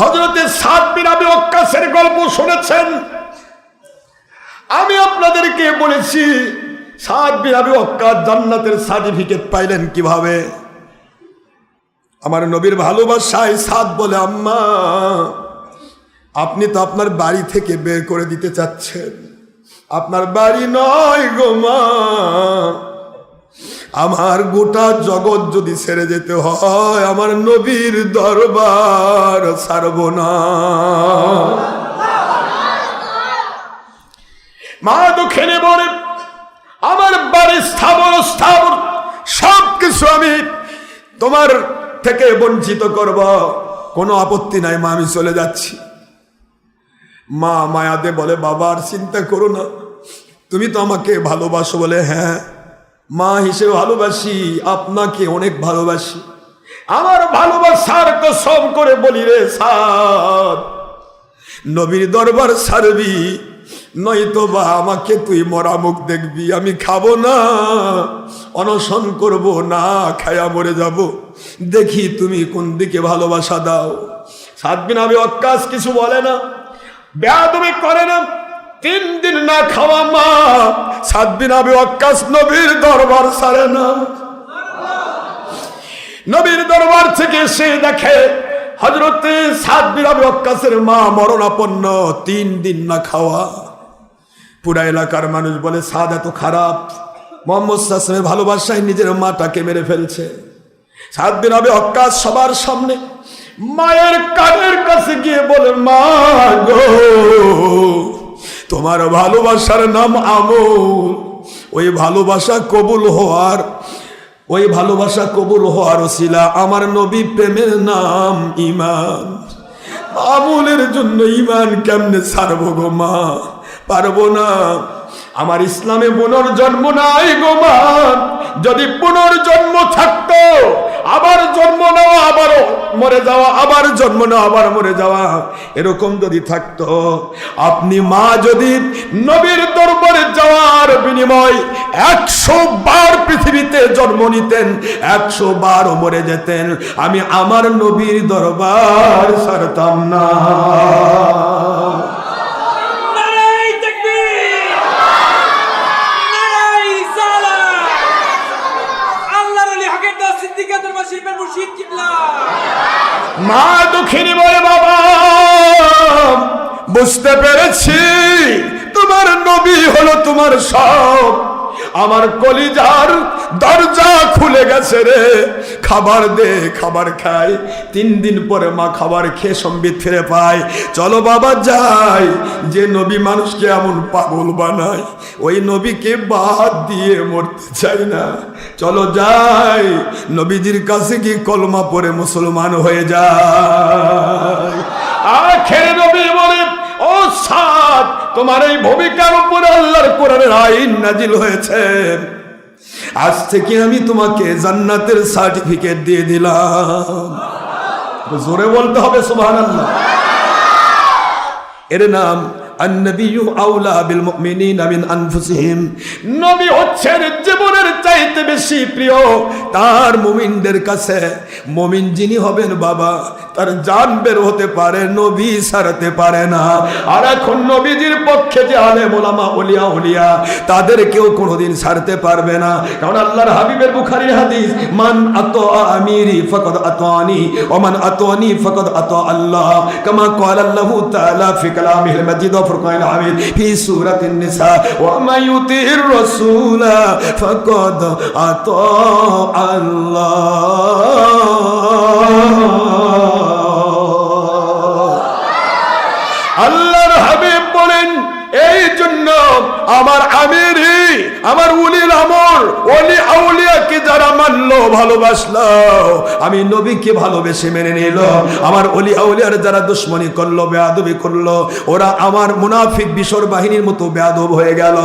হজরতে সাত বিন আবি অক্কাসের গল্প শুনেছেন? আমি আপনাদেরকে বলেছি সাত বিন আবি অক্কাস জান্নাতের সার্টিফিকেট পাইলেন কীভাবে? আমার নবীর ভালোবাসায় সাত বলে, আম্মা, আপনি তো আপনার বাড়ি থেকে বের করে দিতে চাচ্ছেন। আপনার বাড়ি নয় গো মা। আমার গোটা জগৎ যদি ছেড়ে যেতে হয়, আমার নবীর দরবার ছাড়ব না। মা দুঃখেনে বলে, আমার বাড়ি স্থাবর স্থাবর সব কিছু আমি তোমার থেকে বঞ্চিত করব। কোনো আপত্তি নাই মা, আমি চলে যাচ্ছি। মা মায়াতে বলে, বাবা, আর চিন্তা করো না। তুমি তো আমাকে ভালোবাসো বলে হ্যাঁ। মা হিসেবে ভালোবাসি, আপনাকে অনেক ভালোবাসি। আমার ভালোবাসার কসম করে বলি রে সাদ নবীর দরবার ছাড়বি, নয়তো বা আমাকে তুই মরা মুখ দেখবি, আমি খাব না, অনশন করব না, খায়া মরে যাব। দেখি তুমি কোন দিকে ভালোবাসা দাও। সাত দিন আমি অক্কাশ কিছু বলে না ব্যা তুমি করে না। তিন দিন না খাওয়া মা, সাত দিন আমি অক্কাশ নবীর দরবার সারে না। নবীর দরবার থেকে সে দেখে হজরতে সাত বিরাবি অক্কাসের মা মরণাপন্ন, তিন দিন না খাওয়া। পুরা এলাকার মানুষ বলে, সাদ এত খারাপ। মোহাম্মদ ভালোবাসায় নিজের মাটাকে মেরে ফেলছে। সাত দিন হবে অক্কাস সবার সামনে মায়ের কানের কাছে গিয়ে বলে, মা গো তোমার ভালোবাসার নাম আমল। ওই ভালোবাসা কবুল হওয়ার, ওই ভালোবাসা কবুল হওয়ার ওসিলা আমার নবী প্রেমের নাম ইমান আমলের জন্য ইমান কেমনে ছাড়বো গো মা? পারব না। আমার ইসলামে পুনর্জন্ম নাই গো মা। যদি পুনর্জন্ম থাকতো, আবার মরে যাওয়া, আবার জন্ম নেওয়া, আবার মরে যাওয়া। এরকম যদি থাকতো, আপনি মা যদি নবীর দরবারে যাওয়ার বিনিময় একশো বার পৃথিবীতে জন্ম নিতেন, একশো বারও মরে যেতেন, আমি আমার নবীর দরবার সারতাম না নারাই তাকবীর নারাই সালাম আল্লাহর আলী হকের দাস সিদ্দিকাতুল বাশির মুর্শিদ কিবলা মা দুঃখিনী বলে বাবা বুঝতে পেরেছি। তোমার নবী হলো তোমার সব। আমার কলিজার দরজা খুলে গেছে রে। খাবার দে, খাবার খাই। তিন দিন পরে মা খাবার খেয়ে সম্বিত ফিরে পায়। চলো বাবা যাই। যে নবী মানুষকে এমন পাগল বানায়, ওই নবীকে বাদ দিয়ে মরতে চাই না। চলো যাই। নবীজির কাছে কি কলমা পরে মুসলমান হয়ে যায়। আখের নবী বলে, ও সাদ, তোমার এই ভূমিকার উপরে আল্লাহর কোরআনের আইন নাজিল হয়েছে। আজ থেকে আমি তোমাকে জান্নাতের সার্টিফিকেট দিয়ে দিলাম। জোরে বলতে হবে সুবহানাল্লাহ। এর নাম আন্নবিউ আউলা বিল মুমিনিনা মিন আনফুসিহিম। নবী হচ্ছেন জীবনের চাইতে বেশি প্রিয়। তার মুমিনদের কাছে মুমিন যিনি হবেন বাবা, তার জান বের হতে পারে, নবী সারাতে পারে না। আর এখন নবীজির পক্ষে যে আলে মোলামা উলিয়া উলিয়া, তাদের কেউ কোনোদিন সারতে পারবে না। কারণ আল্লাহর হাবিবের বুখারি হাদিস, মান আত আমিরি ফকদ আতোয়ানি ওমান আতোয়ানি ফকদ আত আল্লাহ। কামা কয়াল আল্লাহ তাআলা ফি কালামিল মাজিদ। ফুরকান হামিদ ফি সূরাতিন নিসা, ওয়া রাসূলা ফাকাদ আতা আল্লাহর হাবিব বলেন এই জন্য আমার আমিরি আমার উলিল আমর অলি আউলি মানলো ভালোবাসলো আমি নবীকে ভালোবেসে মেনে নিল আমার অলি আউলিয়ার যারা দুশ্মনী করল, বেয়াদবি করল, ওরা আমার মুনাফিক বিশর বাহিনীর মতো বেয়াদব হয়ে গেল।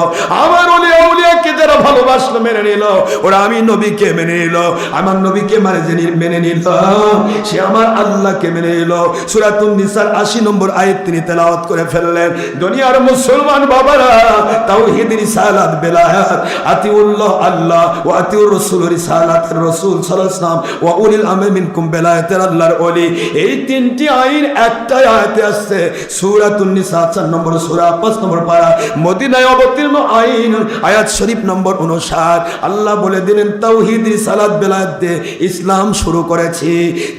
আমার অলি আউলিয়াকে যারা ভালোবাসলো, মেনে নিল। ওরা আমি নবীকে মেনে নিল। আমার নবীকে মানে যে মেনে নিল। সে আমার আল্লাহকে মেনে নিল। সুরাতুন নিসার আশি নম্বর আয়াত তিনি তেলাওয়াত করে ফেললেন। দুনিয়ার মুসলমান বাবারা, তাওহীদ রিসালাত বেলায়াত। আয়াত আতিউল্লাহ আল্লাহ ও আতিউর রসুল রিসালাতের রসুল সালাম আমে মিনকুম বেলায়েতের আল্লাহর এই তিনটি আইন একটা আয়াতে আসছে। চার নম্বর সূরা, পাঁচ নম্বর পারা। মদিনায় অবতীর্ণ আইন, আয়াত শরীফ নম্বর উনষাট। আল্লাহ বলে দিলেন তাওহিদ বেলায়েত ইসলাম শুরু করেছি।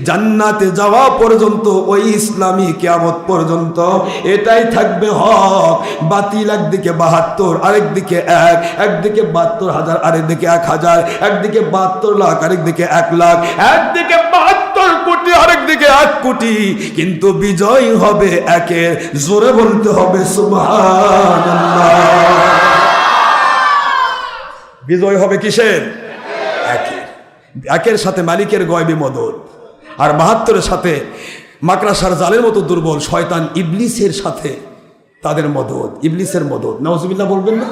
জান্নাতে যাওয়া পর্যন্ত, ওই ইসলামী কেয়ামত পর্যন্ত। এটাই থাকবে হক। বাতিল একদিকে বাহাত্তর, আরেকদিকে এক। একদিকে বাহাত্তর হাজার, আরেকদিকে এক হাজার। একদিকে বাহাত্তর লাখ আরেকদিকে এক লাখ, একদিকে বাহাত্তর কোটি আরেকদিকে এক কোটি। কিন্তু বিজয় হবে একের, জোরে বলতে হবে বিজয় হবে কিসের? একের। একের সাথে মালিকের গয়বি মদত, আর বাহাত্তরের সাথে মাকড়াসার জালের মতো দুর্বল শয়তান ইবলিসের সাথে তাদের মদত, ইবলিসের মদত। নওয়াজবিল্লাহ বলবেন না?